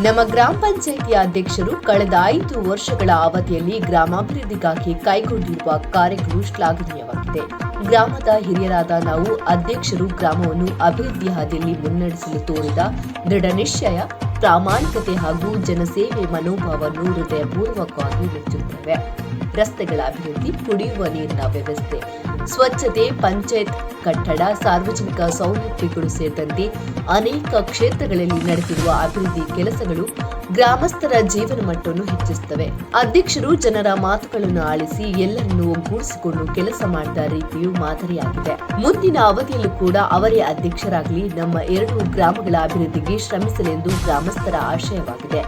ನಮ್ಮ ಗ್ರಾಮ ಪಂಚಾಯಿತಿ ಅಧ್ಯಕ್ಷರು ಕಳೆದ ಐದು ವರ್ಷಗಳ ಅವಧಿಯಲ್ಲಿ ಗ್ರಾಮಾಭಿವೃದ್ಧಿಗಾಗಿ ಕೈಗೊಂಡಿರುವ ಕಾರ್ಯಗಳು ಶ್ಲಾಘನೀಯವಾಗಿದೆ. ಗ್ರಾಮದ ಹಿರಿಯರಾದ ನಾವು ಅಧ್ಯಕ್ಷರು ಗ್ರಾಮವನ್ನು ಅಭಿವೃದ್ಧಿ ಹಾದಿಯಲ್ಲಿ ಮುನ್ನಡೆಸಲು ತೋರಿದ ದೃಢ ನಿಶ್ಚಯ, ಪ್ರಾಮಾಣಿಕತೆ ಹಾಗೂ ಜನಸೇವೆ ಮನೋಭಾವವನ್ನು ಹೃದಯಪೂರ್ವಕವಾಗಿ ಮೆಚ್ಚುತ್ತೇವೆ. ರಸ್ತೆಗಳ ಅಭಿವೃದ್ಧಿ ಕುಡಿಯುವ ನೀರಿನ ವ್ಯವಸ್ಥೆ ಸ್ವಚ್ಛತೆ, ಪಂಚಾಯತ್ ಕಟ್ಟಡ, ಸಾರ್ವಜನಿಕ ಸೌಲಭ್ಯಗಳು ಸೇರಿದಂತೆ ಅನೇಕ ಕ್ಷೇತ್ರಗಳಲ್ಲಿ ನಡೆದಿರುವ ಅಭಿವೃದ್ಧಿ ಕೆಲಸಗಳು ಗ್ರಾಮಸ್ಥರ ಜೀವನ ಮಟ್ಟವನ್ನು ಹೆಚ್ಚಿಸುತ್ತವೆ. ಅಧ್ಯಕ್ಷರು ಜನರ ಮಾತುಗಳನ್ನು ಆಲಿಸಿ ಎಲ್ಲರನ್ನೂ ಒಗ್ಗೂಡಿಸಿಕೊಂಡು ಕೆಲಸ ಮಾಡಿದ ರೀತಿಯು ಮಾದರಿಯಾಗಿದೆ. ಮುಂದಿನ ಅವಧಿಯಲ್ಲೂ ಕೂಡ ಅವರೇ ಅಧ್ಯಕ್ಷರಾಗಲಿ ನಮ್ಮ ಎರಡು ಗ್ರಾಮಗಳ ಅಭಿವೃದ್ಧಿಗೆ ಶ್ರಮಿಸಲೆಂದು ಗ್ರಾಮಸ್ಥರ ಆಶಯವಾಗಿದೆ.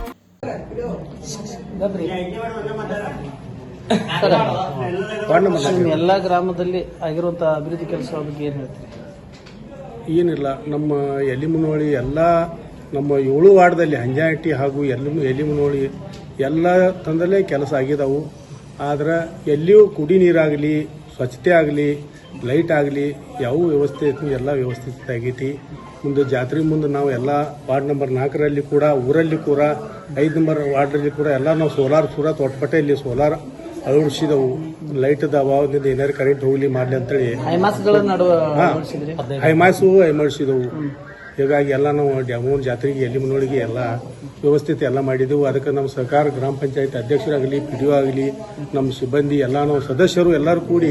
ಎಲ್ಲ ಗ್ರಾಮದಲ್ಲಿ ಆಗಿರುವಂತ ಅಭಿವೃದ್ಧಿ ಕೆಲಸ ಬಗ್ಗೆ ಏನ್ ಹೇಳ್ತೀರಿ? ಏನಿಲ್ಲ ನಮ್ಮ ಎಲಿಮುನೋಳಿ ಎಲ್ಲ ನಮ್ಮ ಏಳು ವಾರ್ಡ್ದಲ್ಲಿ ಹಂಜಾಟಿ ಹಾಗೂ ಎಲ್ಲಿ ಎಲಿಮುನೋಳಿ ಎಲ್ಲ ತಂದಲ್ಲೇ ಕೆಲಸ ಆಗಿದಾವು. ಆದ್ರೆ ಎಲ್ಲಿಯೂ ಕುಡಿ ನೀರಾಗಲಿ ಸ್ವಚ್ಛತೆ ಆಗಲಿ ಲೈಟ್ ಆಗಲಿ ಯಾವ ವ್ಯವಸ್ಥೆ ಐತಿ ಎಲ್ಲ ವ್ಯವಸ್ಥಿತ ಆಗೈತಿ. ಮುಂದೆ ಜಾತ್ರೆ ಮುಂದೆ ನಾವು ಎಲ್ಲ ವಾರ್ಡ್ ನಂಬರ್ ನಾಲ್ಕರಲ್ಲಿ ಕೂಡ ಊರಲ್ಲಿ ಕೂಡ ಐದು ನಂಬರ್ ವಾರ್ಡಲ್ಲಿ ಕೂಡ ಎಲ್ಲ ನಾವು ಸೋಲಾರ್ ಪೂರ ತೋಟಪಟ್ಟೆಯಲ್ಲಿ ಸೋಲಾರ್ ಅಳವಡಿಸಿದವು. ಲೈಟ್ ಅಭಾವದಿಂದ ಏನಾರು ಕರೆಂಟ್ ಹೋಗ್ಲಿ ಮಾಡಲಿ ಅಂತೇಳಿ. ಹೈಮಾಸು ಹೈಮಡಿಸಿದವು ಹೀಗಾಗಿ ಎಲ್ಲ ನಾವು ಡ್ಯಾಮೂನ್ ಜಾತ್ರೆಗೆ ಎಲ್ಲಿ ಮುನ್ನೋಡಿಗೆ ಎಲ್ಲ ವ್ಯವಸ್ಥಿತ ಎಲ್ಲ ಮಾಡಿದೆವು. ಅದಕ್ಕೆ ನಮ್ಮ ಸರ್ಕಾರ ಗ್ರಾಮ ಪಂಚಾಯತ್ ಅಧ್ಯಕ್ಷರಾಗಲಿ ಪಿ ಡಿ ಆಗಲಿ ನಮ್ಮ ಸಿಬ್ಬಂದಿ ಎಲ್ಲ ನಾವು ಸದಸ್ಯರು ಎಲ್ಲರೂ ಕೂಡಿ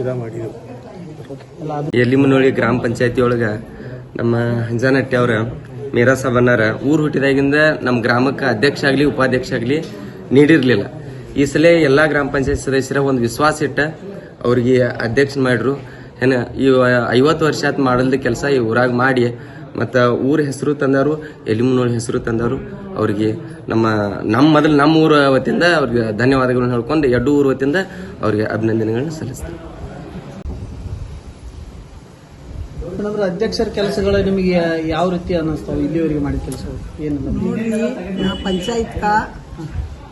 ಇದ ಮಾಡಿದೆವು. ಎಲ್ಲಿ ಅದು ಗ್ರಾಮ ಪಂಚಾಯತಿ ಒಳಗೆ ನಮ್ಮ ಹಂಜಾನಟ್ಟಿ ಅವರ ಮೀರಾ ಸಾಬಣ್ಣರ ಊರು ಹುಟ್ಟಿದಾಗಿಂದ ನಮ್ಮ ಗ್ರಾಮಕ್ಕೆ ಅಧ್ಯಕ್ಷ ಆಗಲಿ ಉಪಾಧ್ಯಕ್ಷ ಆಗಲಿ ನೀಡಿರ್ಲಿಲ್ಲ. ಈ ಸಲ ಎಲ್ಲಾ ಗ್ರಾಮ ಪಂಚಾಯತ್ ಸದಸ್ಯರ ಒಂದು ವಿಶ್ವಾಸ ಇಟ್ಟ ಅವ್ರಿಗೆ ಅಧ್ಯಕ್ಷ ಮಾಡ್ರು. ಏನ ಈ ಐವತ್ತು ವರ್ಷ ಆತ್ ಮಾಡಲ್ದ ಕೆಲಸ ಈ ಊರಾಗ ಮಾಡಿ. ಮತ್ತು ಊರ ಹೆಸರು ತಂದವರು ಎಲಿಮುನೋಳ ಹೆಸರು ತಂದವರು. ಅವ್ರಿಗೆ ನಮ್ಮ ನಮ್ಮ ಮೊದಲು ನಮ್ಮ ಊರ ವತಿಯಿಂದ ಅವ್ರಿಗೆ ಧನ್ಯವಾದಗಳನ್ನು ಹೇಳ್ಕೊಂಡು ಎರಡು ಊರ ವತಿಯಿಂದ ಅವ್ರಿಗೆ ಅಭಿನಂದನೆಗಳನ್ನ ಸಲ್ಲಿಸ್ತಾರೆ. ಅಧ್ಯಕ್ಷರ ಕೆಲಸಗಳು ನಿಮಗೆ ಯಾವ ರೀತಿ ಅನ್ನಿಸ್ತಾವೆ ಇಲ್ಲಿವರೆಗೆ ಮಾಡಿದ ಕೆಲಸ ಏನು ಪಂಚಾಯತ್ಕ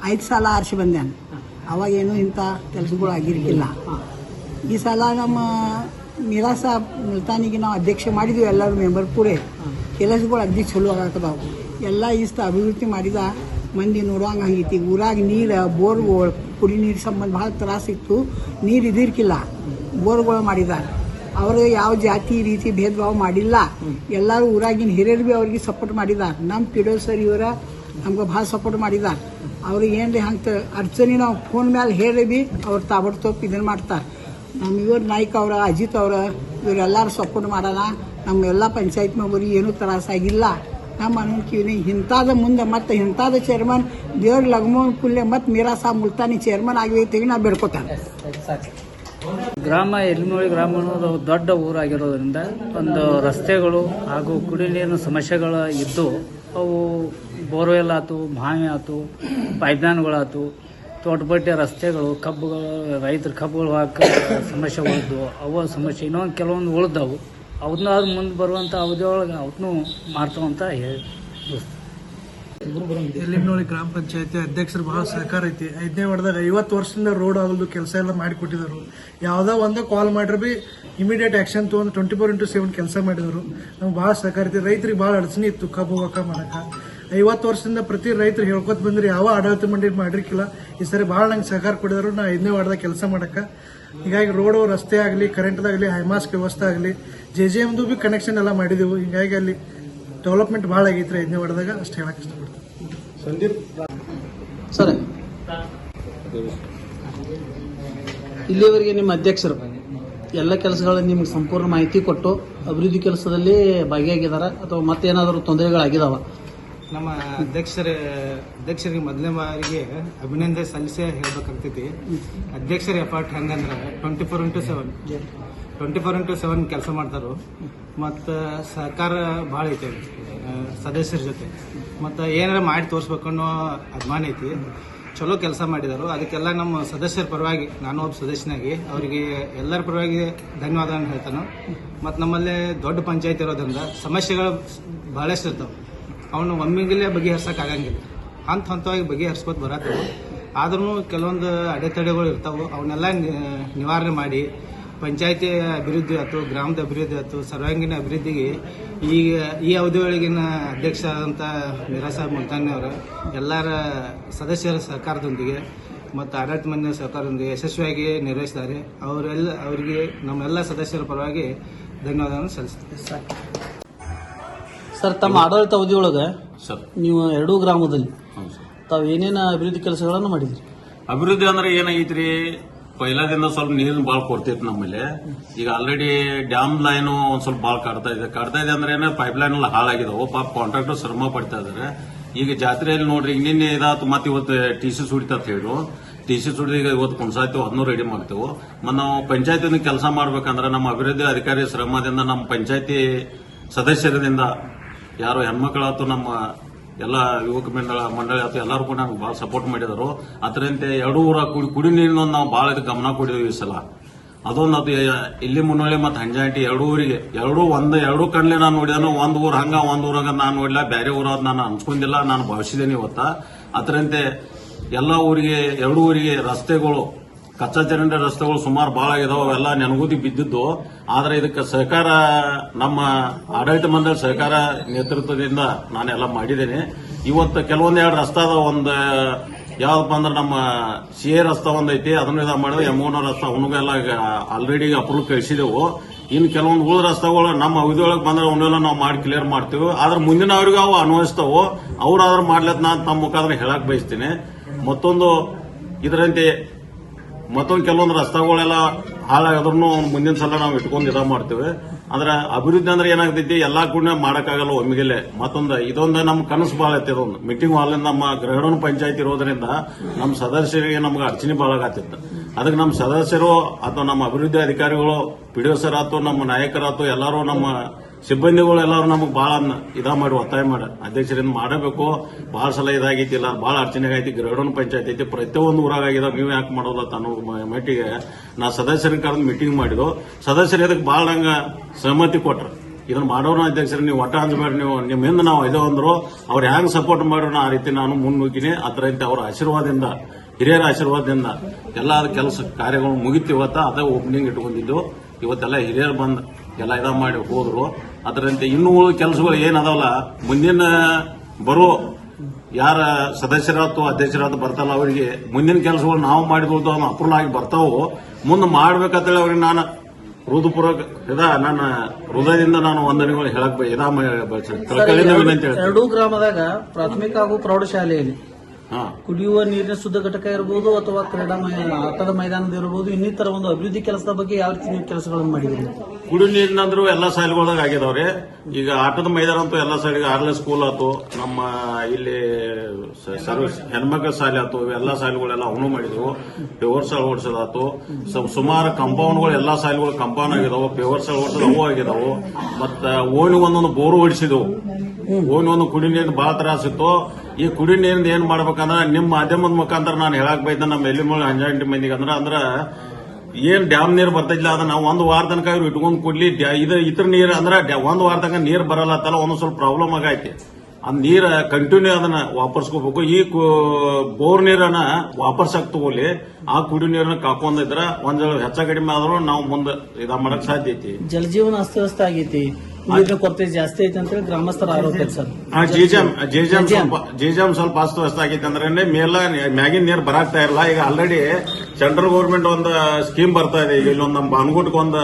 ಐದು ಸಲ ಆರಿಸಿ ಬಂದ್ಯಾನ ಅವಾಗೇನು ಇಂಥ ಕೆಲಸಗಳು ಆಗಿರ್ಲಿಲ್ಲ. ಈ ಸಲ ನಮ್ಮ ನಿರಾಸ ಮುಲ್ತಾನಿಗೆ ನಾವು ಅಧ್ಯಕ್ಷ ಮಾಡಿದ್ವಿ ಎಲ್ಲರೂ ಮೆಂಬರ್ ಪೂರೇ. ಕೆಲಸಗಳು ಅಗ್ದಿ ಚಲೋ ಆಗತ್ತದಾವು ಎಲ್ಲ ಇಷ್ಟ ಅಭಿವೃದ್ಧಿ ಮಾಡಿದ ಮಂದಿ ನೋಡುವಂಗೆ ಆಗೈತಿ ಊರಾಗ ನೀರು ಬೋರ್ಗಳು ಕುಡಿ ನೀರು ಸಂಬಂಧ ಭಾಳ ತ್ರಾಸಿತ್ತು ನೀರು ಇದಿರ್ಕಿಲ್ಲ. ಬೋರ್ಗಳು ಮಾಡಿದ್ದಾರೆ ಅವರು ಯಾವ ಜಾತಿ ರೀತಿ ಭೇದ ಭಾವ ಮಾಡಿಲ್ಲ ಎಲ್ಲರೂ ಊರಾಗಿನ ಹಿರಿಯರು ಭೀ ಅವ್ರಿಗೆ ಸಪೋರ್ಟ್ ಮಾಡಿದ್ದಾರೆ ನಮ್ಮ ಪಿಡೋ ಸರ್ ಇವರ ನಮ್ಗೆ ಭಾಳ ಸಪೋರ್ಟ್ ಮಾಡಿದಾರ. ಅವ್ರಿಗೆ ಏನ್ರಿ ಹಂಗೆ ಅರ್ಚನೆ ನಾವು ಫೋನ್ ಮೇಲೆ ಹೇಳಿ ಅವ್ರು ತಾಬಡ್ತೋಪ್ ಇದನ್ನ ಮಾಡ್ತಾರೆ. ನಮ್ಮ ಇವ್ರ ನಾಯ್ಕ ಅವ್ರ, ಅಜಿತ್ ಅವ್ರ ಇವರೆಲ್ಲರೂ ಸಪೋರ್ಟ್ ಮಾಡಲ್ಲ ನಮ್ಮ ಎಲ್ಲ ಪಂಚಾಯತ್ ಮೆಂಬರಿಗೆ ಏನೂ ತ್ರಾಸಾಗಿಲ್ಲ ನಮ್ಮ ಅನುಕಿವಿ ಇಂಥದ ಮುಂದೆ ಮತ್ತೆ ಇಂಥದ ಚೇರ್ಮನ್ ದೇವ್ರ ಲಗ್ಮೋನ್ ಕುಲ್ಲೆ ಮತ್ತೆ ಮೀರಾ ಸಾಬ್ ಮುಲ್ತಾನಿ ಚೇರ್ಮನ್ ಆಗಿರ್ತೇವೆ ನಾ ಬೇಡ್ಕೊತಾನೆ ಗ್ರಾಮ ಎಲ್ಮೂಳಿ ಗ್ರಾಮ ಅನ್ನೋದು ದೊಡ್ಡ ಊರಾಗಿರೋದ್ರಿಂದ ಒಂದು ರಸ್ತೆಗಳು ಹಾಗೂ ಕುಡಿ ನೀರಿನ ಸಮಸ್ಯೆಗಳು ಇದ್ದು ಅವು ಬೋರ್ವೆಲ್ ಆಯ್ತು ಮಾವಿ ಆಯ್ತು ಪೈಪ್ಲೈನ್ಗಳಾಯ್ತು ತೋಟಪಟ್ಟಿ ರಸ್ತೆಗಳು, ಕಬ್ಬುಗಳು, ರೈತರ ಕಬ್ಬುಗಳು ಹಾಕ ಸಮಸ್ಯೆಗಳಿದ್ವು ಅವು ಸಮಸ್ಯೆ, ಇನ್ನೊಂದು ಕೆಲವೊಂದು ಉಳಿದವು. ಅವನ್ನ ಮುಂದೆ ಬರುವಂಥ ಅವಧಿಯೊಳಗೆ ಅವನ್ನೂ ಮಾಡ್ತಾವಂತ ಹೇಳಿ ಎಲ್ಲಿನೋಳಿ ಗ್ರಾಮ ಪಂಚಾಯತಿ ಅಧ್ಯಕ್ಷರು ಬಹಳ ಸಹಕಾರ ಐತಿ. ಐದನೇ ವಾರ್ಡ್ದಾಗ ಐವತ್ತು ವರ್ಷದಿಂದ ರೋಡ್ ಆಗಲ್ದು ಕೆಲಸ ಎಲ್ಲ ಮಾಡಿಕೊಟ್ಟಿದ್ದಾರೆ ಯಾವ್ದೋ ಒಂದೇ ಕಾಲ್ ಮಾಡ್ರೆ ಬಿ ಇಮಿಡಿಯೇಟ್ ಆಕ್ಷನ್ ತೊಗೊಂಡು ಟ್ವೆಂಟಿ ಫೋರ್ ಇಂಟು ಸೆವೆನ್ ಕೆಲಸ ಮಾಡಿದರು. ನಮ್ಗೆ ಭಾಳ ಸಹಕಾರ ಐತಿ. ರೈತರಿಗೆ ಭಾಳ ಅಡಚಣೆ ಇತ್ತು ಕಬ್ಬು ಹೋಗಕ ಮಾಡಕ ಐವತ್ತು ವರ್ಷದಿಂದ ಪ್ರತಿ ರೈತರು ಹೇಳ್ಕೊತ ಬಂದ್ರಿ ಯಾವ ಆಡಳಿತ ಮಂಡಳಿ ಮಾಡಿರ್ಕಿಲ್ಲ. ಈ ಸರಿ ಭಾಳ ನಂಗೆ ಸಹಕಾರ ಕೊಡಿದ್ರು. ನಾ ಐದನೇ ವಾರ್ಡ್ದಾಗ ಕೆಲಸ ಮಾಡಕ. ಹೀಗಾಗಿ ರೋಡು ರಸ್ತೆ ಆಗಲಿ ಕರೆಂಟ್ದಾಗಲಿ ಹೈಮಾಸ್ಕ್ ವ್ಯವಸ್ಥೆ ಆಗಲಿ ಜೆ ಜೆ ಎಮ್ದು ಬಿ ಕನೆಕ್ಷನ್ ಎಲ್ಲ ಮಾಡಿದೆವು. ಹೀಗಾಗಿ ಅಲ್ಲಿ ಡೆವಲಪ್ಮೆಂಟ್ ಭಾಳ ಆಗೈತ್ರಿ ಐದನೇ ವಾರ್ಡ್ದಾಗ ಅಷ್ಟು ಹೇಳಕ್ ಇಷ್ಟಪಡ್ತೀನಿ. ಸಂದೀಪ್? ಸರ್ ಇಲ್ಲಿವರೆಗೆ ನಿಮ್ಮ ಅಧ್ಯಕ್ಷರು ಎಲ್ಲ ಕೆಲಸಗಳ ನಿಮ್ಗೆ ಸಂಪೂರ್ಣ ಮಾಹಿತಿ ಕೊಟ್ಟು ಅಭಿವೃದ್ಧಿ ಕೆಲಸದಲ್ಲಿ ಭಾಗಿಯಾಗಿದ್ದಾರೆ ಅಥವಾ ಮತ್ತೇನಾದರೂ ತೊಂದರೆಗಳಾಗಿದಾವ? ನಮ್ಮ ಅಧ್ಯಕ್ಷರ, ಅಧ್ಯಕ್ಷರಿಗೆ ಮೊದಲನೇ ಬಾರಿಗೆ ಅಭಿನಂದನೆ ಸಲ್ಲಿಸೇ ಹೇಳ್ಬೇಕಾಗ್ತೈತಿ. ಅಧ್ಯಕ್ಷರ ಎಫರ್ಟ್ ಹೆಂಗಂದ್ರೆ twenty four into seven twenty four into seven ಕೆಲಸ ಮಾಡ್ತಾರೋ. ಮತ್ತು ಸಹಕಾರ ಭಾಳ ಐತೆ ಸದಸ್ಯರ ಜೊತೆ. ಮತ್ತು ಏನಾರ ಮಾಡಿ ತೋರಿಸ್ಬೇಕು ಅನ್ನೋ ಅಭಿಮಾನ ಐತಿ. ಚಲೋ ಕೆಲಸ ಮಾಡಿದರು. ಅದಕ್ಕೆಲ್ಲ ನಮ್ಮ ಸದಸ್ಯರ ಪರವಾಗಿ, ನಾನು ಒಬ್ಬ ಸದಸ್ಯನಾಗಿ, ಅವರಿಗೆ ಎಲ್ಲರ ಪರವಾಗಿ ಧನ್ಯವಾದಗಳನ್ನು ಹೇಳ್ತಾನೆ. ಮತ್ತು ನಮ್ಮಲ್ಲಿ ದೊಡ್ಡ ಪಂಚಾಯತ್ ಇರೋದ್ರಿಂದ ಸಮಸ್ಯೆಗಳು ಭಾಳಷ್ಟು ಇರ್ತಾವೆ. ಅವನು ಒಮ್ಮಿಗಿಲ್ಲೇ ಬಗೆಹರ್ಸೋಕ್ಕಾಗಂಗಿಲ್ಲ. ಹಂತ ಹಂತವಾಗಿ ಬಗೆಹರಿಸ್ಕೊತ ಬರತ್ತವು ಆದ್ರೂ ಕೆಲವೊಂದು ಅಡೆತಡೆಗಳು ಇರ್ತಾವೆ. ಅವನ್ನೆಲ್ಲ ನಿವಾರಣೆ ಮಾಡಿ ಪಂಚಾಯತಿ ಅಭಿವೃದ್ಧಿ ಆಯ್ತು, ಗ್ರಾಮದ ಅಭಿವೃದ್ಧಿ ಆಯ್ತು, ಸರ್ವಾಂಗೀಣ ಅಭಿವೃದ್ಧಿಗೆ ಈಗ ಈ ಅವಧಿಯೊಳಗಿನ ಅಧ್ಯಕ್ಷ ಆದಂಥ ಮೀರಾ ಸಾಹೇಬ್ ಮುಲ್ತಾನಿ ಅವರು ಎಲ್ಲರ ಸದಸ್ಯರ ಸಹಕಾರದೊಂದಿಗೆ ಮತ್ತು ಆಡಳಿತ ಮಂದಿರ ಸಹಕಾರದೊಂದಿಗೆ ಯಶಸ್ವಿಯಾಗಿ ನಿರ್ವಹಿಸಿದ್ದಾರೆ ಅವರೆಲ್ಲ, ಅವರಿಗೆ ನಮ್ಮೆಲ್ಲ ಸದಸ್ಯರ ಪರವಾಗಿ ಧನ್ಯವಾದಗಳನ್ನು ಸಲ್ಲಿಸ್ತಾರೆ ಸರ್ ತಮ್ಮ ಆಡಳಿತ ಅವಧಿಯೊಳಗೆ ಸರ್. ನೀವು ಎರಡೂ ಗ್ರಾಮದಲ್ಲಿ ಹೌದು ಸರ್. ತಾವು ಏನೇನು ಅಭಿವೃದ್ಧಿ ಕೆಲಸಗಳನ್ನು ಮಾಡಿದ್ರಿ? ಅಭಿವೃದ್ಧಿ ಅಂದ್ರೆ ಏನಾಗೈತ್ರಿ ಪೈಲಾದಿಂದ ಸ್ವಲ್ಪ ನೀರಿನ ಭಾಳ ಕೊಡ್ತೈತಿ ನಮ್ಮಲ್ಲಿ. ಈಗ ಆಲ್ರೆಡಿ ಡ್ಯಾಮ್ ಲೈನ್ ಒಂದ್ ಸ್ವಲ್ಪ ಭಾಳ ಕಾಡ್ತಾ ಇದೆ. ಕಾಡ್ತಾ ಇದೆ ಅಂದ್ರೆ ಏನ ಪೈಪ್ ಲೈನ್ ಎಲ್ಲ ಹಾಳಾಗಿದಾವೆ. ಪಾಪ ಕಾಂಟ್ರಾಕ್ಟರ್ ಶ್ರಮ ಪಡ್ತಾ ಇದಾರೆ. ಈಗ ಜಾತ್ರೆಯಲ್ಲಿ ನೋಡ್ರಿ ಈಗ ನಿನ್ನೆ ಇದಾತು ಮತ್ತೆ ಇವತ್ತು ಟಿ ಸಿ ಸುಡಿತ ಹೇಳು. ಟಿ ಸಿ ಸುಡಿದ ಈಗ ಇವತ್ತು ಕುಣಸಾಯ್ತು ಅದನ್ನೂ ರೆಡಿ ಮಾಡ್ತೇವೆ. ಮತ್ತು ನಾವು ಪಂಚಾಯತಿ ಕೆಲಸ ಮಾಡ್ಬೇಕಂದ್ರೆ ನಮ್ಮ ಅಭಿವೃದ್ಧಿ ಅಧಿಕಾರಿ ಶ್ರಮದಿಂದ ನಮ್ಮ ಪಂಚಾಯತಿ ಸದಸ್ಯರಿಂದ ಯಾರು ಹೆಣ್ಮಕ್ಳಾತು ನಮ್ಮ ಎಲ್ಲ ಯುವಕ ಮಂಡಳ ಮಂಡಳಿ ಆಯ್ತು ಎಲ್ಲರೂ ಕೂಡ ನಮ್ಗೆ ಭಾಳ ಸಪೋರ್ಟ್ ಮಾಡಿದರು. ಅದರಂತೆ ಎರಡು ಊರ ಕುಡಿ ಕುಡಿ ನೀರಿನ ನಾವು ಭಾಳ ಗಮನ ಕೊಡಿದ್ವಿ ಈ ಸಲ. ಅದೊಂದು ಅದು ಇಲ್ಲಿ ಮುನ್ನೋಳಿ ಮತ್ತು ಹಂಜಾಂಟಿ ಎರಡು ಊರಿಗೆ, ಎರಡು ಒಂದು, ಎರಡು ಕಣ್ಲೆ ನಾನು ನೋಡಿದನು, ಒಂದು ಊರು ಹಂಗ, ಒಂದು ಊರಾಗ ನಾನು ನೋಡಿಲ್ಲ ಬೇರೆ ಊರ ನಾನು ಅನ್ಸ್ಕೊಂಡಿಲ್ಲ, ನಾನು ಭಾವಿಸಿದ್ದೇನೆ ಇವತ್ತ. ಅದರಂತೆ ಎಲ್ಲ ಊರಿಗೆ, ಎರಡು ಊರಿಗೆ ರಸ್ತೆಗಳು ಕಚ್ಚಾ ಚರಂಡಿ ರಸ್ತೆಗಳು ಸುಮಾರು ಭಾಳ ಆಗಿದಾವೆ, ಅವೆಲ್ಲ ನೆನಗುದಿ ಬಿದ್ದಿದ್ದು. ಆದ್ರೆ ಇದಕ್ಕೆ ಸಹಕಾರ, ನಮ್ಮ ಆಡಳಿತ ಮಂಡಳಿ ಸಹಕಾರ ನೇತೃತ್ವದಿಂದ ನಾನೆಲ್ಲ ಮಾಡಿದ್ದೇನೆ. ಇವತ್ತು ಕೆಲವೊಂದು ಎರಡು ರಸ್ತೆ ಅದ ಒಂದು, ಯಾವ್ದಪ್ಪ ಅಂದ್ರೆ ನಮ್ಮ ಸಿ ಎ ರಸ್ತೆ ಒಂದೈತಿ ಅದನ್ನ ಇದ ಮಾಡಿದ್ರೆ ಯಮುನಾ ರಸ್ತೆ ಅವನಿಗೆಲ್ಲ ಆಲ್ರೆಡಿ ಅಪ್ರೂವ್ ಕಳಿಸಿದೆವು. ಇನ್ನು ಕೆಲವೊಂದು ಉಳಿದ ರಸ್ತೆಗಳು ನಮ್ಮ ಅವಧಿಯೊಳಗೆ ಬಂದ್ರೆ ಅವನ್ನೆಲ್ಲ ನಾವು ಮಾಡಿ ಕ್ಲಿಯರ್ ಮಾಡ್ತೀವಿ. ಆದ್ರೆ ಮುಂದಿನ ಅವ್ರಿಗೆ ಅವು ಅನ್ವಯಿಸ್ತಾವು. ಅವ್ರಾದ್ರೂ ಮಾಡ್ಲತ್ ನಾನು ತಮ್ಮ ಮುಖಾಂತರ ಹೇಳಕ್ ಬಯಸ್ತೀನಿ. ಮತ್ತೊಂದು, ಇದರಂತೆ ಮತ್ತೊಂದು ಕೆಲವೊಂದು ರಸ್ತೆಗಳೆಲ್ಲ ಹಾಳಾಗದ್ರು ಮುಂದಿನ ಸಲ ನಾವು ಇಟ್ಕೊಂಡು ಇದ ಮಾಡ್ತೇವೆ. ಅಂದ್ರೆ ಅಭಿವೃದ್ಧಿ ಅಂದ್ರೆ ಏನಾಗ್ತೈತಿ? ಎಲ್ಲಾ ಕೂಡ ಮಾಡಕ್ಕಾಗಲ್ಲ ಒಮ್ಮಿಗೆಲೆ. ಮತ್ತೊಂದು, ಇದೊಂದು ನಮ್ಮ ಕನಸು ಬಹಳ ಐತಿ ಇದೊಂದು. ಮೀಟಿಂಗ್ ಹಾಲ್ ನಮ್ಮ ಗ್ರಹಣ ಪಂಚಾಯತ್ ಇರೋದ್ರಿಂದ ನಮ್ಮ ಸದಸ್ಯರಿಗೆ ನಮ್ಗೆ ಅಡಚಣೆ ಬಹಳ ಆಗತ್ತಿತ್ತು. ಅದಕ್ಕೆ ನಮ್ಮ ಸದಸ್ಯರು ಅಥವಾ ನಮ್ಮ ಅಭಿವೃದ್ಧಿ ಅಧಿಕಾರಿಗಳು, ಪಿ ಡಿ ಆತು ನಮ್ಮ ನಾಯಕರಾತು ಎಲ್ಲರೂ ನಮ್ಮ ಸಿಬ್ಬಂದಿಗಳು ಎಲ್ಲರೂ ನಮಗೆ ಭಾಳ ಇದ ಮಾಡಿ, ಒತ್ತಾಯ ಮಾಡಿ, ಅಧ್ಯಕ್ಷರಿಂದ ಮಾಡಬೇಕು. ಭಾಳ ಸಲ ಇದಾಗೈತಿ ಇಲ್ಲ, ಭಾಳ ಅಡಚಣೆ ಆಗೈತಿ ಗ್ರಹಣ ಪಂಚಾಯತ್ ಐತಿ. ಪ್ರತಿಯೊಂದು ಊರಾಗ ನೀವು ಯಾಕೆ ಮಾಡೋಲ್ಲ ಅನ್ನೋ ಮ- ಮಟ್ಟಿಗೆ. ನಾ ಸದಸ್ಯರನ್ನ ಕರೆದು ಮೀಟಿಂಗ್ ಮಾಡಿದ್ದು. ಸದಸ್ಯರು ಇದಕ್ಕೆ ಭಾಳ ನಂಗೆ ಸಹಮತಿ ಕೊಟ್ರು. ಇದನ್ನ ಮಾಡೋರು ಅಧ್ಯಕ್ಷರು, ನೀವು ಒಟ್ಟ ಅಂದ್ರೆ ನೀವು ನಿಮ್ಮಿಂದ ನಾವು ಇದೋ ಅಂದ್ರು, ಅವ್ರು ಹೆಂಗ್ ಸಪೋರ್ಟ್ ಮಾಡೋಣ ಆ ರೀತಿ ನಾನು ಮುನ್ನುಗ್ಗಿನಿ. ಅದರಂತೆ ಅವರ ಆಶೀರ್ವಾದದಿಂದ, ಹಿರಿಯರ ಆಶೀರ್ವಾದದಿಂದ ಎಲ್ಲ ಕೆಲಸ ಕಾರ್ಯಗಳು ಮುಗಿತು ಇವತ್ತ, ಅದೇ ಓಪನಿಂಗ್ ಇಟ್ಕೊಂಡಿದ್ದು. ಇವತ್ತೆಲ್ಲ ಹಿರಿಯರು ಬಂದು ಎಲ್ಲ ಇದ ಮಾಡಿ ಹೋದ್ರು. ಅದರಂತೆ ಇನ್ನೂ ಕೆಲಸಗಳು ಏನದವಲ್ಲ, ಮುಂದಿನ ಬರೋ ಯಾರ ಸದಸ್ಯರಾತು ಅಧ್ಯಕ್ಷರಾತು ಬರ್ತಲ್ಲ ಅವರಿಗೆ ಮುಂದಿನ ಕೆಲಸಗಳು ನಾವು ಮಾಡಿದ್ರು ಅವ್ನು ಅಪ್ರೂವ್ ಆಗಿ ಬರ್ತಾವು. ಮುಂದೆ ಮಾಡ್ಬೇಕಂತೇಳಿ ಅವ್ರಿಗೆ ನಾನು ಹೃದಯಪೂರ್ವಕ ಇದ ನನ್ನ ಹೃದಯದಿಂದ ನಾನು ವಂದನೆಗಳು ಹೇಳಕ್ ಬಯ- ಇದ ಮ- ಬಯಸ್ತೀನಿ. ಕಳಕಳಿಯಿಂದ ವಿನಂತಿ ಹೇಳ್ತೀನಿ ಎರಡೂ ಗ್ರಾಮದಾಗ ಪ್ರಾಥಮಿಕ ಹಾಗೂ ಪ್ರೌಢಶಾಲೆಯಲ್ಲಿ ಕುಡಿಯುವ ನೀರಿನ ಶುದ್ಧ ಘಟಕ ಇರಬಹುದು ಅಥವಾ ಕ್ರೀಡಾ ಆಟದ ಮೈದಾನದ ಇರಬಹುದು ಇನ್ನಿತರ ಒಂದು ಅಭಿವೃದ್ಧಿ ಕೆಲಸದ ಬಗ್ಗೆ ಯಾವ ರೀತಿ ನೀವು ಕೆಲಸಗಳನ್ನು ಮಾಡಿದ್ರಿ ಕುಡಿ ನೀರಿನಂದ್ರೂ ಎಲ್ಲಾ ಶಾಲೆಗಳಾಗ ಆಗಿದಾವ್ರಿ ಈಗ ಆಟದ ಮೈದಾನ ಅಂತೂ ಎಲ್ಲಾ ಶಾಲೆಗೆ ಆರ್ಲೆ ಸ್ಕೂಲ್ ಆತು ನಮ್ಮ ಇಲ್ಲಿ ಸರ್ವಿಸ್ ಹೆಣ್ಮಕ್ಳ ಶಾಲೆ ಆತು ಎಲ್ಲಾ ಶಾಲೆಗಳೆಲ್ಲ ಅವನು ಮಾಡಿದ್ವು. ಪೇವರ್ ಶಾಲೆ ಓಡಿಸೋದಾತು. ಸುಮಾರು ಕಂಪೌಂಡ್ಗಳು ಎಲ್ಲಾ ಶಾಲೆಗಳು ಕಂಪೌಂಡ್ ಆಗಿದಾವು ಪೇವರ್ ಶಾಲೆ ಓಡಿಸೋದು ಅವು ಆಗಿದಾವು. ಮತ್ತ ಓಣಿ ಒಂದೊಂದು ಬೋರು ಹೊಡಿಸಿದವು. ಓಣಿ ಒಂದು ಕುಡಿ ನೀರಿನ ಬಹಳ ತ್ರಾಸಿತ್ತು ಈ ಕುಡಿ ನೀರಿಂದ ಏನ್ ಮಾಡ್ಬೇಕಂದ್ರ ನಿಮ್ಮ ಮಾಧ್ಯಮದ ಮುಖಾಂತರ ನಾನು ಹೇಳಕ್ ಬೈದ ನಮ್ಮ ಎಲ್ಲಿ ಮೂಲ ಹಂಜಾಂಟಿ ಮಂದಿಗೆ ಅಂದ್ರ ಅಂದ್ರ ಏನ್ ಡ್ಯಾಮ್ ನೀರ್ ಬರ್ತಿಲ್ಲ ಅದನ್ನ ಒಂದ್ ವಾರ ತನಕ ಇವ್ರು ಇಟ್ಕೊಂಡ್ ಕೊಡ್ಲಿ ಇದು ಇತರ ನೀರ್ ಅಂದ್ರ ಒಂದ್ ವಾರ ತನಕ ನೀರ್ ಬರಲ್ಲ ಒಂದು ಸ್ವಲ್ಪ ಪ್ರಾಬ್ಲಮ್ ಆಗೈತಿ. ಆ ನೀರ್ ಕಂಟಿನ್ಯೂ ಅದನ್ನ ವಾಪರ್ಸ್ಕೋಬೇಕು. ಈ ಬೋರ್ ನೀರನ್ನ ವಾಪಸ್ ತಗೋಲಿ ಆ ಕುಡಿ ನೀರನ್ನ ಕಾಕೊಂಡಿದ್ರ ಒಂದ್ ಹೆಚ್ಚ ಕಡಿಮೆ ಆದ್ರೂ ನಾವು ಮುಂದೆ ಇದ ಮಾಡಕ್ ಸಾಧ್ಯ ಐತಿ. ಜಲಜೀವನ ಅಸ್ತವ್ಯಸ್ತ ಆಗೈತಿ. ನೀರಿನ ಕೊರತೆ ಜಾಸ್ತಿ ಐತೆ ಅಂತ ಗ್ರಾಮಸ್ಥರ ಆರೋಪ ಐತಿ ಸರ್. ಆ ಜೇಜಾಮ್ ಜೇಜಾಮ್ ಸ್ವಲ್ಪ ಜೇಜಾಮ್ ಸ್ವಲ್ಪ ಅಸ್ತವ್ಯಸ್ತ ಆಗೈತೆ ಅಂದ್ರೆ ಮೇಲ ಮ್ಯಾಗಿನ ನೀರು ಬರಾಕ್ತಾ ಇರಲ್ಲ ಈಗ ಆಲ್ರೆಡಿ ಸೆಂಟ್ರಲ್ ಗೌರ್ಮೆಂಟ್ ಒಂದು ಸ್ಕೀಮ್ ಬರ್ತಾ ಇದೆ. ಇಲ್ಲಿ ಇಲ್ಲೊಂದು ನಮ್ಮ ಬಾನ್ಗುಟ್ಗೆ ಒಂದು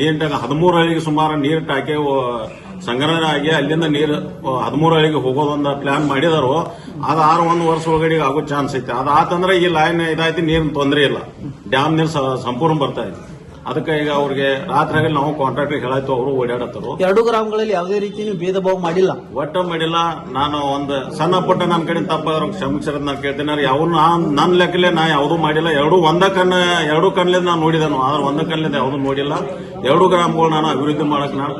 ನೀರ್ ಟ್ಯಾಂಕ್ ಹದಿಮೂರು ಹಳ್ಳಿಗೆ ಸುಮಾರು ನೀರ್ ಟಾಕಿ ಸಂಗ್ರಹಣೆ ಆಗಿ ಅಲ್ಲಿಂದ ನೀರು ಹದಿಮೂರು ಹಳ್ಳಿಗೆ ಹೋಗೋದೊಂದು ಪ್ಲಾನ್ ಮಾಡಿದಾರು. ಅದು ಆರು ಒಂದು ವರ್ಷ ಒಳಗಡೆ ಆಗೋ ಚಾನ್ಸ್ ಐತೆ. ಅದಾತಂದ್ರೆ ಈ ಲೈನ್ ಇದಾಯ್ತು ನೀರಿನ ತೊಂದರೆ ಇಲ್ಲ. ಡ್ಯಾಮ್ ನೀರು ಸಂಪೂರ್ಣ ಬರ್ತಾ ಇದೆ. ಅದಕ್ಕೆ ಈಗ ಅವ್ರಿಗೆ ರಾತ್ರಿ ನಾವು ಕಾಂಟ್ರಾಕ್ಟರ್ ಹೇಳಾಯ್ತು ಅವರು ಓಡಾಡತ್ತರು. ಎರಡು ಗ್ರಾಮಗಳಲ್ಲಿ ಯಾವುದೇ ರೀತಿ ನೀವು ಭೇದ ಭಾವ ಮಾಡಿಲ್ಲ. ಒಟ್ಟ ಮಾಡಿಲ್ಲ ನಾನು ಒಂದು ಸಣ್ಣ ಪುಟ್ಟ ನನ್ನ ಕಡೆ ತಪ್ಪಾದ್ರೆ ಕ್ಷಮಿಸಿರೋದು ನಾನು ಕೇಳ್ತೀನಿ. ಯಾವ ನನ್ನ ಲೆಕ್ಕಲೆ ನಾ ಯಾವುದೂ ಮಾಡಿಲ್ಲ. ಎರಡು ಒಂದ ಕಣ್ಣ ಎರಡು ಕಣ್ಲಿಂದ ನಾನು ನೋಡಿದನು. ಆದ್ರೆ ಒಂದ ಕಣ್ಲಿಂದ ಯಾವುದೂ ನೋಡಿಲ್ಲ. ಎರಡು ಗ್ರಾಮಗಳು ನಾನು ಅಭಿವೃದ್ಧಿ ಮಾಡಕ್ ನಾನು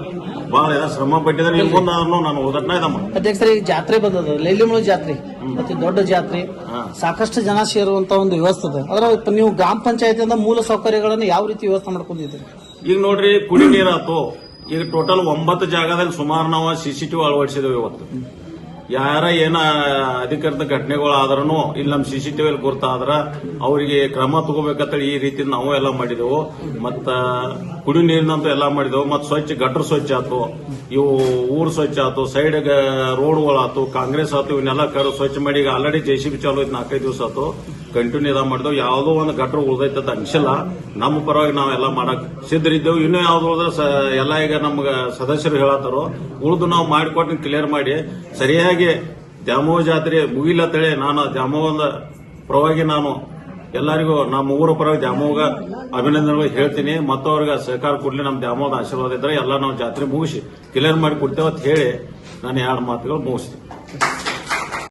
ಬಹಳ ಎಲ್ಲ ಶ್ರಮ ಪಟ್ಟಿದ್ರೆ ಇನ್ನು ಮುಂದಾದ್ರೂ ನಾನು ಓದಟ್ನ ಇದಮ್ಮ. ಅಧ್ಯಕ್ಷರೇ ಈ ಜಾತ್ರೆ ಬಂದದ ಲೈಲಿಮಳು ಜಾತ್ರೆ ಮತ್ತೆ ದೊಡ್ಡ ಜಾತ್ರೆ. ಸಾಕಷ್ಟು ಜನ ಸೇರುವಂತ ಒಂದು ವ್ಯವಸ್ಥೆ ಇದೆ. ಅದರ ನೀವು ಗ್ರಾಮ ಪಂಚಾಯತಿಯಿಂದ ಮೂಲ ಸೌಕರ್ಯಗಳನ್ನು ಯಾವ ರೀತಿ ವ್ಯವಸ್ಥೆ ಮಾಡ್ಕೊಂಡಿದ್ದೀರಿ? ಈಗ ನೋಡ್ರಿ ಕುಡಿ ನೀರಾತು ಈಗ ಟೋಟಲ್ ಒಂಬತ್ತು ಜಾಗದಲ್ಲಿ ಸುಮಾರು ನಾವು ಸಿಸಿಟಿವಿ ಅಳವಡಿಸಿದ್ದೇವೆ ಇವತ್ತು. ಯಾರ ಏನ ಅಧಿಕೃತ ಘಟನೆಗಳು ಆದ್ರೂ ಇಲ್ಲಿ ನಮ್ಮ ಸಿ ಸಿ ಟಿವಿಯಲ್ಲಿ ಗುರ್ತಾದ್ರ ಅವರಿಗೆ ಕ್ರಮ ತಗೋಬೇಕಂತ ಈ ರೀತಿ ನಾವು ಎಲ್ಲ ಮಾಡಿದೆವು. ಮತ್ತ ಕುಡಿ ನೀರಿನಂತೂ ಎಲ್ಲ ಮಾಡಿದೆವು. ಮತ್ತು ಸ್ವಚ್ಛ ಗಟ್ರ ಸ್ವಚ್ಛ ಆತು. ಇವು ಊರ್ ಸ್ವಚ್ಛ ಆತು. ಸೈಡ್ ರೋಡ್ಗಳಾತು. ಕಾಂಗ್ರೆಸ್ ಆತು. ಇವನ್ನೆಲ್ಲ ಕರು ಸ್ವಚ್ಛ ಮಾಡಿ ಈಗ ಆಲ್ರೆಡಿ ಜೆ ಸಿ ಬಿ ಚಾಲು ಐತಿ ನಾಲ್ಕೈದು ದಿವಸ ಆತು. ಕಂಟಿನ್ಯೂ ಇದಾಗ ಮಾಡಿದೆವು. ಯಾವುದೋ ಒಂದು ಗಟ್ರ ಉಳ್ದೈತೆ ಅನ್ಸಿಲ್ಲ. ನಮ್ಮ ಪರವಾಗಿ ನಾವೆಲ್ಲ ಮಾಡಕ್ ಸಿದ್ಧರಿದ್ದೆವು. ಇನ್ನೂ ಯಾವ್ದು ಉಳಿದ್ರೆ ಎಲ್ಲ ಈಗ ನಮ್ಗೆ ಸದಸ್ಯರು ಹೇಳತ್ತಾರೋ, ಉಳಿದು ನಾವು ಮಾಡಿಕೊಟ್ಟು ಕ್ಲಿಯರ್ ಮಾಡಿ, ಸರಿಯಾಗಿ ದ್ಯಾಮೋ ಜಾತ್ರೆ ಮುಗಿಲತ್ತೇಳಿ ನಾನು ದ್ಯಾಮೋಹದ ಪರವಾಗಿ ನಾನು ಎಲ್ಲರಿಗೂ, ನಮ್ಮ ಊರ ಪರವಾಗಿ ದ್ಯಾಮೋಗ ಅಭಿನಂದನೆಗಳು ಹೇಳ್ತೀನಿ. ಮತ್ತವ್ರಿಗೆ ಸಹಕಾರ ಕೊಡ್ಲಿ. ನಮ್ಮ ದ್ಯಾಮೋದ ಆಶೀರ್ವಾದ ಇದ್ರೆ ಎಲ್ಲ ನಾವು ಜಾತ್ರೆ ಮುಗಿಸಿ ಕ್ಲಿಯರ್ ಮಾಡಿ ಕೊಡ್ತೇವೆ ಅಂತ ಹೇಳಿ ನಾನು ಎರಡು ಮಾತುಗಳು ಮುಗಿಸ್ತೀನಿ.